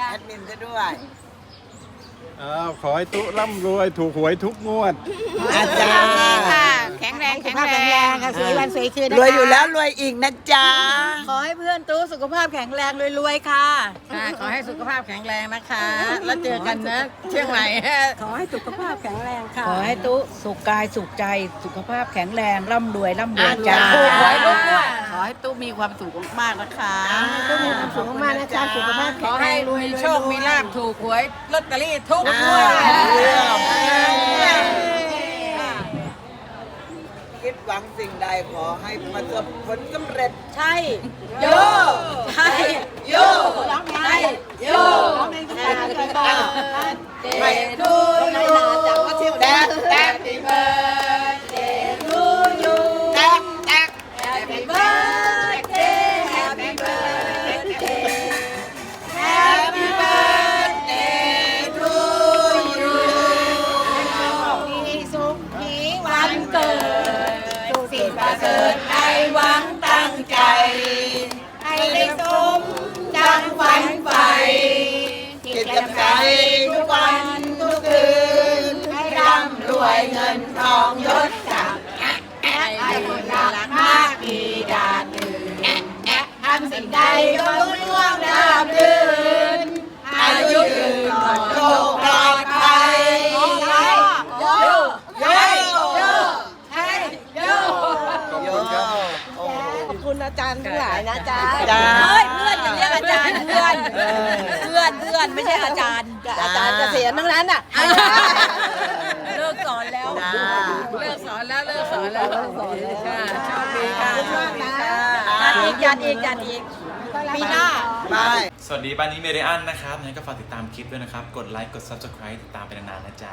ร่อ้าวขอให้ตุ๊ร่ำรวยถูกหวยทุกงวด อาจารย์ค่ะ แข็งแรงแข็งแรงค่ะสวยวันสวยคืนนะคะรวยอยู่แล้วรวยอีกนะจ๊ะ ขอให้เพื่อนตู้สุขภาพแข็งแรงรวยๆค่ะ ค่ะ ขอให้สุขภาพแข็งแรงนะคะ แล้วเจอกันนะเชียงใหม่ขอให้สุขภาพแข็งแรงค่ะ ขอให้ตุ๊สุขกายสุขใจสุขภาพแข็งแรงร่ำรวยร่ำรวยอาจ้าจารย์ถูกหวยทุกงวด ขอให้ตู้มีความสุขมากๆนะคะตู้มีความสุขมากๆนะจ๊ะสุขภาพขแข็องแรให้งมีโชคมีลาภถูกหวยลอตเตอรี่ทุกงวดเยี่ยมคิดหวังสิ่งใดขอให้ประสบผลสำเร็จ ใช่โยใช่โยใช่โยร้องเพลงทุกคนเลยก็ไม่ เสริฐให้หวังตั้งใจ ให้ได้สมดังฝันใฝ่กิจแจ่มใจทุกวันทุกคืน ให้ร่ำรวยเงินทองยศศักดิ์ให้คนรักมากมีดาดดื่นทำสิ่งใดก็รุ่งเรืองราบรื่นอายุยืนปลอดโรคปลอดภัยโยโยโยโยให้โย ขอบคุณครับโอ้โห ขอบ คุณอาจารย์ทั้งหลายนะอาจารย์จ้า เฮ้ยเพื่อนอย่าเรียกอาจารย์เพื่อนเพื่อนเพื่อนไม่ใช่อาจารย์อาจารย์เกษียณทั้งนั้นอะ เลิกสอนแล้วจ้า เลิกสอนแล้วเลิกสอนแล้วค่ะโชคดีค่ะโชคดีค่ะจัดอีกจัดอีกจัดอีกปีหน้า ไป สวัสดีบ้านนี้เมเดียนนะครับงั้นก็ฝากติดตามคลิปด้วยนะครับ กดไลค์ กด Subscribe ติดตามไปนานๆนะจ๊ะ